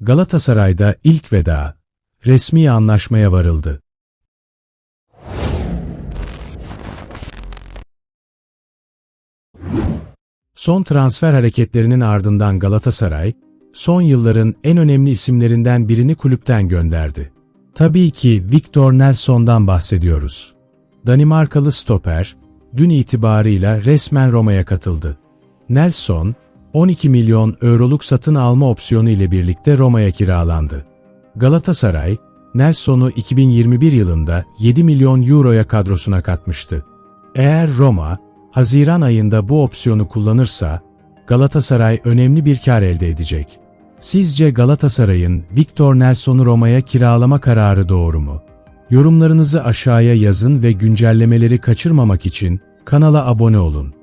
Galatasaray'da ilk veda. Resmi anlaşmaya varıldı. Son transfer hareketlerinin ardından Galatasaray, son yılların en önemli isimlerinden birini kulüpten gönderdi. Tabii ki Victor Nelson'dan bahsediyoruz. Danimarkalı stoper, dün itibarıyla resmen Roma'ya katıldı. Nelson, 12 milyon euroluk satın alma opsiyonu ile birlikte Roma'ya kiralandı. Galatasaray, Nelson'u 2021 yılında 7 milyon euroya kadrosuna katmıştı. Eğer Roma, Haziran ayında bu opsiyonu kullanırsa, Galatasaray önemli bir kar elde edecek. Sizce Galatasaray'ın Victor Nelson'u Roma'ya kiralama kararı doğru mu? Yorumlarınızı aşağıya yazın ve güncellemeleri kaçırmamak için kanala abone olun.